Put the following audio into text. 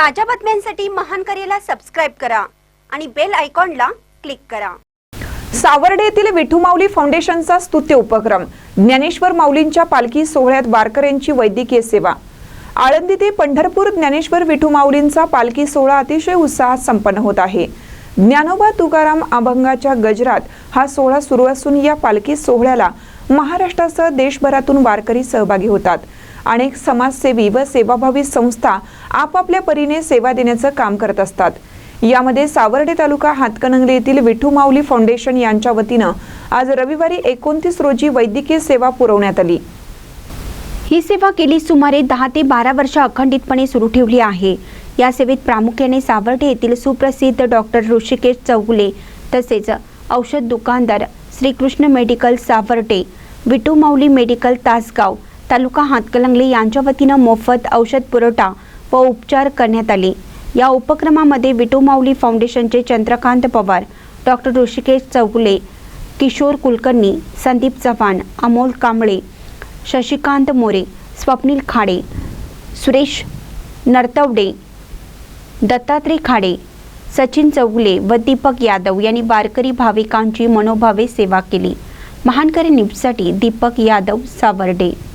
ताज्या बातम्यांसाठी महान करेला सबस्क्राईब करा आणि बेल आयकॉनला क्लिक करा. सावर्डे येथील विठू माऊली फाउंडेशनचा स्तुत्य उपक्रम. ज्ञानेश्वर माऊलींच्या पालखी सोहळ्यात वारकऱ्यांची वैद्यकीय सेवा. आळंदी ते पंढरपूर ज्ञानेश्वर विठू माऊलींचा पालखी सोहळा अतिशय उत्साहात संपन्न होत आहे. ज्ञानोबा तुकाराम अभंगाच्या गजरात हा सोहळा सुरू असून या पालखी सोहळ्याला महाराष्ट्रासह देशभरातून वारकरी सहभागी होतात. अनेक समाजसेवी व सेवाभावी संस्था आपापल्या परीने सेवा देण्याचं काम करत असतात. यामध्ये सावर्डे तालुका हातकणंगले येथील विठू माऊली फाउंडेशन यांच्या वतीनं आज रविवारी एकोणतीस रोजी वैद्यकीय सेवा पुरवण्यात आली. ही सेवा गेली सुमारे दहा ते बारा वर्ष अखंडितपणे सुरू ठेवली आहे. या सेवेत प्रामुख्याने सावर्डे येथील सुप्रसिद्ध डॉक्टर ऋषिकेश चौगुले तसेच औषध दुकानदार श्रीकृष्ण मेडिकल सावर्डे विटू माऊली मेडिकल तासगाव तालुका हातकलंगले यांच्या वतीनं मोफत औषध पुरवठा व उपचार करण्यात आले. या उपक्रमामध्ये विटोमाऊली फाउंडेशनचे चंद्रकांत पवार डॉक्टर ऋषिकेश चौगुले किशोर कुलकर्णी संदीप चव्हाण अमोल कांबळे शशिकांत मोरे स्वप्नील खाडे सुरेश नरतवडे दत्तात्रय खाडे सचिन चौगुले व दीपक यादव यांनी वारकरी भाविकांची मनोभावे सेवा केली. महानकरी न्यूजसाठी दीपक यादव सावर्डे.